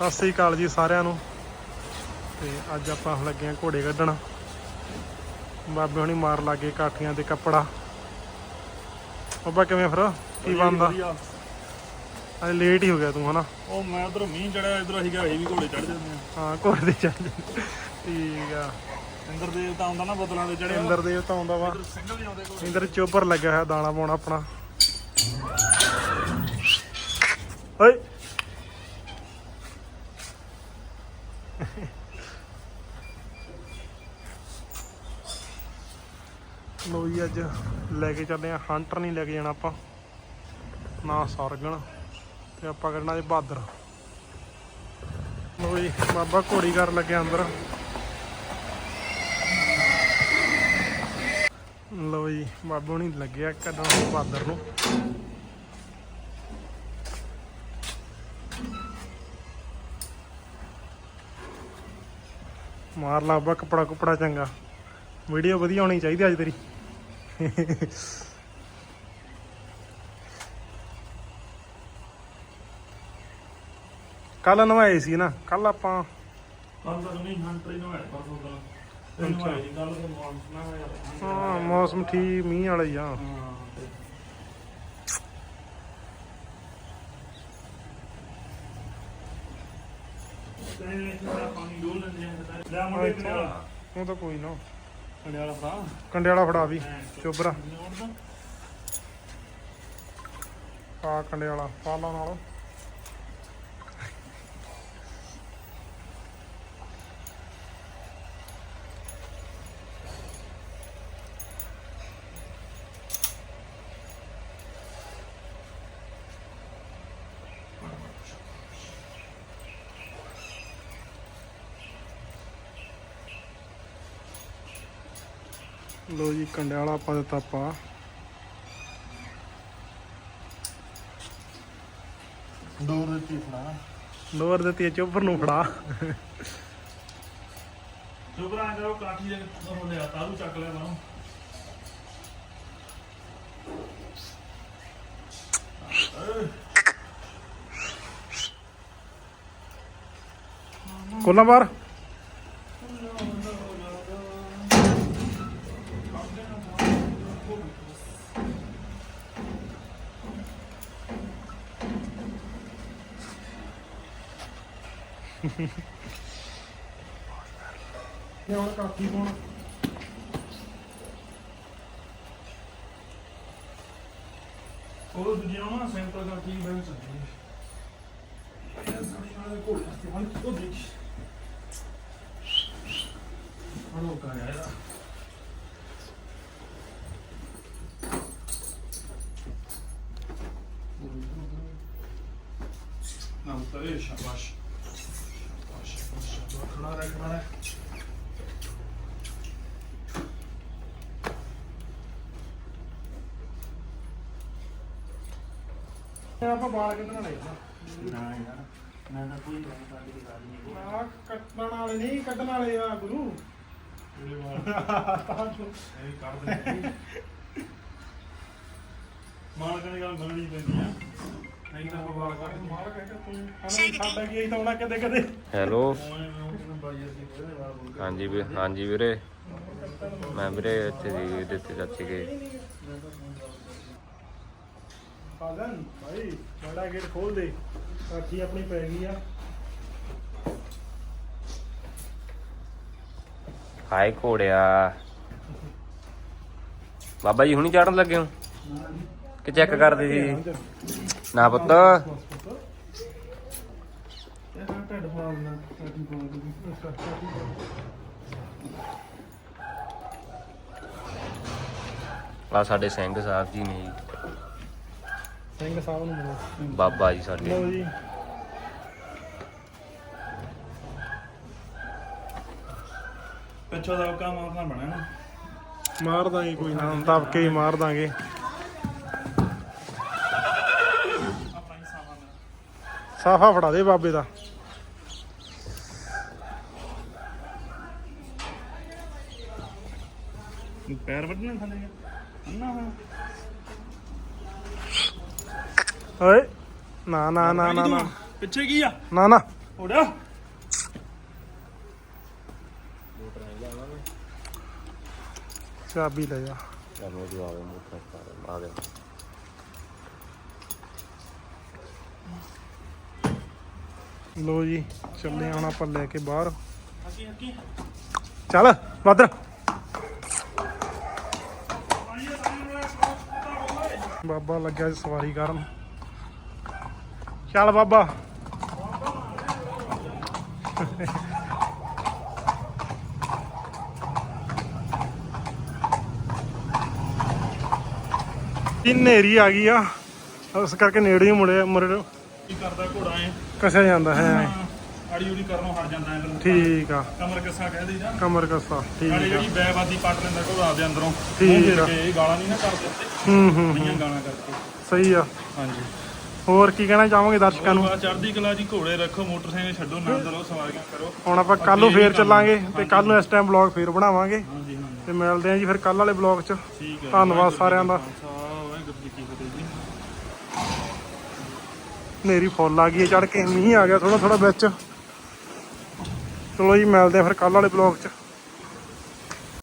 ਸਤਿ ਸ੍ਰੀ ਅਕਾਲ ਜੀ ਸਾਰਿਆਂ ਨੂੰ। ਤੇ ਅੱਜ ਆਪਾਂ ਹੁਣ ਲੱਗੇ ਆ ਘੋੜੇ ਕੱਢਣ ਬਾਬੇ ਹੁਣੀ ਮਾਰ ਲਾਗੇ ਕਾਠੀਆਂ ਤੇ ਕੱਪੜਾ। ਬਾਬਾ ਕਿਵੇਂ ਫਿਰ? ਕੀ ਵਧੀਆ। ਅੱਜ ਲੇਟ ਹੀ ਹੋ ਗਿਆ ਤੂੰ ਹਨਾ? ਉਹ ਮੈਂ ਉਧਰ ਮੀਂਹ ਚੜਿਆ ਇਧਰ ਅਸੀਂ ਅਸੀਂ ਵੀ ਘੋੜੇ ਚੜ ਜਾਂਦੇ ਆ। ਹਾਂ ਘੋੜੇ ਤੇ ਚੱਲ ਜਾਂਦੇ। ਠੀਕ ਆ। ਇੰਦਰ ਦੇਵ ਤਾਂ ਆਉਂਦਾ ਨਾ ਬਦਲਾਂ ਦੇ ਚੜਿਆ ਇੰਦਰ ਦੇਵ ਤਾਂ ਆਉਂਦਾ ਵਾ। ਇੰਦਰ ਚੋਪਰ ਲੱਗਿਆ ਹੋਇਆ ਦਾਣਾ ਪਾਉਣਾ ਆਪਣਾ ਓਏ ਲੋ ਜੀ, ਅੱਜ ਲੈ ਕੇ ਚੱਲੇ ਆ ਹੰਟਰ ਨਹੀਂ ਲੈ ਕੇ ਜਾਣਾ ਆਪਾਂ। ਨਾ ਸਰਗਣ ਤੇ ਆਪਾਂ ਕਰਨਾ ਜੀ ਬਹਾਦਰ ਲੋ ਜੀ, ਬਾਬਾ ਘੋੜੀ ਕਰ ਲੱਗਿਆ ਅੰਦਰ। ਲੋ ਜੀ, ਬਾਬੂ ਨਹੀਂ ਲੱਗਿਆ ਕੱਢਣ ਬਹਾਦਰ ਨੂੰ। ਮਾਰ ਲਾ ਬਾ ਕਪੜਾ ਕੁਪੜਾ ਚੰਗਾ। ਵੀਡੀਓ ਵਧੀਆ ਹੋਣੀ ਚਾਹੀਦੀ ਅੱਜ ਤੇਰੀ। ਕੱਲ ਨਵਾਏ ਸੀ ਨਾ ਕੱਲ ਆਪਾਂ ਕੱਲ ਤਾਂ ਨਹੀਂ ਹੰਟਰੀ ਨੂੰ ਆਇਆ ਪਰਸੋਂ ਦਾ। ਤੈਨੂੰ ਆਇਆ ਜੀ ਕੱਲ ਤੋਂ ਮੌਨਸੂਨ ਨਾ ਹੋਇਆ ਹਾਂ ਮੌਸਮ ਠੀਕ ਮੀਂਹ ਵਾਲਾ ਹੀ ਆ। ਹਾਂ ਤੇ ਪਾਣੀ ਡੋਲ ਲੈਂਦੇ ਆ ਲੈ ਮੁੰਡੇ ਵਾਲਾ ਉਹ ਤਾਂ ਕੋਈ ਨਾ। ਕੰਡੇ ਵਾਲਾ ਭਰਾ ਕੰਡੇ ਵਾਲਾ ਫੜਾ ਵੀ ਚੋਬਰਾ। ਆ ਕੰਡੇ ਵਾਲਾ ਪਾਲਾ ਨਾਲ। ਲੋ ਜੀ ਕੰਡੇ ਵਾਲਾ ਆਪਾਂ ਦਿੱਤਾ ਪਾ ਡੋਰ ਦਿੱਤੀ ਫੜਾ। ਲੋਅਰ ਦਿੱਤੀ ਹੈ ਚੋਬਰ ਨੂੰ ਫੜਾ। ਜੋਬਰਾਂ ਕਰੋ ਕਾਠੀ ਦੇ ਤੋਂ ਲਿਆ ਤਾਰੂ ਚੱਕ ਲਿਆ ਬਾਹਰੋਂ ਕੋਲਾ ਬਾਹਰ। ਇਹ ਹੁਣ ਕਾਕੀ ਕੋਣ ਉਹ ਦੂਜੀਆਂ ਨਾ ਸੈਂਟਰ ਕਾਠੀ ਬੈਂਚ ਹੈ ਇਹ ਸਾਡੀ ਨਾਲ ਕੋਲ ਤੇ ਹਾਂ ਉਹ ਦੇਖ ਹਣੋ ਕਾ ਯਾਰ ਨਾ ਉਤਰੇ ਸ਼ਾਬਾਸ਼ ਸ਼ਾਬਾਸ਼ ਖੜਾ ਰਹਿ ਇਹ ਆਪਾਂ ਬਾਲ ਕੱਢਣ ਵਾਲੇ ਆ ਨਾ ਯਾਰ ਮੈਂ ਤਾਂ ਕੋਈ ਗੱਲ ਸਾਡੀ ਦੀ ਗੱਲ ਨਹੀਂ ਆ ਕੱਟਣ ਵਾਲੇ ਨਹੀਂ ਕੱਢਣ ਵਾਲੇ ਆ ਗੁਰੂ। ਇਹ ਕਰ ਦੇ। ਮਾਲਕ ਨੇ ਗੱਲ ਮੰਨਣੀ ਪੈਂਦੀ ਆ। ਨਹੀਂ ਤਾਂ ਆਪਾਂ ਬਾਲ ਕੱਢ ਕੇ ਮਾਰ ਕੇ ਤੂੰ। ਹਨਾ ਸਾਡਾ ਕੀ ਤਾਂ ਆਉਣਾ ਕਦੇ ਕਦੇ? ਹੈਲੋ। ਹਾਂਜੀ ਵੀ ਹਾਂਜੀ ਵੀਰੇ। ਮੈਂ ਵੀਰੇ ਇੱਥੇ ਦੀ ਦਿੱਤੇ ਚਾਚੇ ਕੇ। ਫਾਜ਼ਨ ਭਾਈ ਬੜਾ ਗੇਟ ਖੋਲ ਦੇ। ਕਾਠੀ ਆਪਣੀ ਪੈ ਗਈ ਆ। ਹਾਏ ਘੋੜਿਆ। ਬਾਬਾ ਜੀ ਹੁਣੀ ਚੜਨ ਲੱਗੇ ਹੋ? ਕਿ ਚੈੱਕ ਕਰਦੇ ਸੀ? ਨਾ ਪੁੱਤ। ਆ ਸਾਡੇ ਸਿੰਘ ਸਾਹਿਬ ਜੀ ਨੇ ਜੀ। ਸਿੰਘ ਸਾਹਿਬ ਨੂੰ ਮਿਲੋ। ਬਾਬਾ ਜੀ ਸਾਡੇ। ਲਓ ਜੀ। ਪਿੱਛੋਂ ਦਾ ਕੰਮ ਆਪਣਾ ਬਣਿਆ ਨਾ। ਮਾਰ ਦਾਂਗੇ ਕੋਈ ਨਾ ਦਬ ਕੇ ਹੀ ਮਾਰ ਦਾਂਗੇ ਆਪਣਾ ਹੀ ਸਾਮਾਨ ਸਾਫਾ ਫੜਾ ਦੇ ਬਾਬੇ ਦਾ। ਪੈਰ ਵੱਢਣਾ ਥੱਲੇ ਅੰਨਾ ਹਾਂ ਓਏ ਨਾ ਨਾ ਨਾ ਨਾ ਨਾ। ਪਿੱਛੇ ਕੀ ਆ? ਨਾ ਨਾ। ਉੜਿਆ ਚਾਬੀ ਲੈ ਜਾ ਚੱਲ ਉਹ ਜਵਾਬ ਮੋਟਰ ਆ ਗਿਆ। ਲੋ ਜੀ ਚੱਲੇ ਹੁਣ ਆਪਾਂ ਲੈ ਕੇ ਬਾਹਰ। ਚੱਲ ਬਾਦਰ। ਬਾਬਾ ਲੱਗਿਆ ਸਵਾਰੀ ਕਰਨ। ਚੱਲ ਬਾਬਾ। ਇਹ ਨੇਰੀ ਆ ਗਈ ਆ। ਉਸ ਕਰਕੇ ਨੇੜੇ ਹੀ ਮੁੜੇ ਮੁੜੇ ਕੀ ਕਰਦਾ ਘੋੜਾ ਐ ਕਸਿਆ ਜਾਂਦਾ ਹੈ। ਆੜੀ ਉੜੀ ਕਰਨੋਂ ਹਟ ਜਾਂਦਾ ਐ ਠੀਕ ਆ। ਕਮਰ ਕਿੱਸਾ ਕਹਿ ਦੇ ਜਾਂ ਕਮਰ ਕਸਾ ਨਾਲੇ ਠੀਕ ਆ। ਜਿਹੜੀ ਬੈਵਾਦੀ ਪੱਟ ਲੈਂਦਾ ਘੋੜਾ ਆਪਦੇ ਅੰਦਰੋਂ। ਠੀਕ ਮੂੰਹ ਫੇਰ ਆ। ਕੇ ਇਹ ਗਾਲਾਂ ਨਹੀਂ ਨਾ ਕਰਦੇ। ਹੂੰ ਹੂੰ ਬੜੀਆਂ ਗਾਲਾਂ ਕਰਕੇ। ਸਹੀ ਆ। ਹਾਂਜੀ। ਹੋਰ ਕੀ ਕਹਿਣਾ ਚਾਹੋਗੇ ਦਰਸ਼ਕਾਂ ਨੂੰ? ਚੜ੍ਹਦੀ ਕਲਾ ਜੀ ਘੋੜੇ ਰੱਖੋ ਮੋਟਰਸਾਈਕਲ ਛੱਡੋ ਆਨੰਦ ਲਓ ਸਵਾਰੀਆਂ ਕਰੋ। ਹੁਣ ਆਪਾਂ ਕੱਲ ਨੂੰ ਫੇਰ ਚੱਲਾਂਗੇ ਤੇ ਕੱਲ ਨੂੰ ਇਸ ਟਾਈਮ ਬਲੌਗ ਫੇਰ ਬਣਾਵਾਂਗੇ। ਹਾਂਜੀ ਹਾਂਜੀ। ਤੇ ਮਿਲਦੇ ਆਂ ਜੀ ਫਿਰ ਕੱਲ ਵਾਲੇ ਬਲੌਗ 'ਚ। ਧੰਨਵਾਦ ਸਾਰਿਆਂ ਦਾ। ਵਾਹਿਗੁਰੂ ਜੀ ਕੀ ਫਤਿਹ ਜੀ। ਨੇਰੀ ਫੁੱਲ ਆ ਗਈ ਚੜ ਕੇ ਮੀਂਹ ਆ ਗਿਆ ਥੋੜਾ ਥੋੜਾ ਵਿੱਚ। ਚਲੋ ਜੀ, ਮਿਲਦੇ ਆ ਫਿਰ ਕੱਲ ਵਾਲੇ ਬਲੌਗ 'ਚ।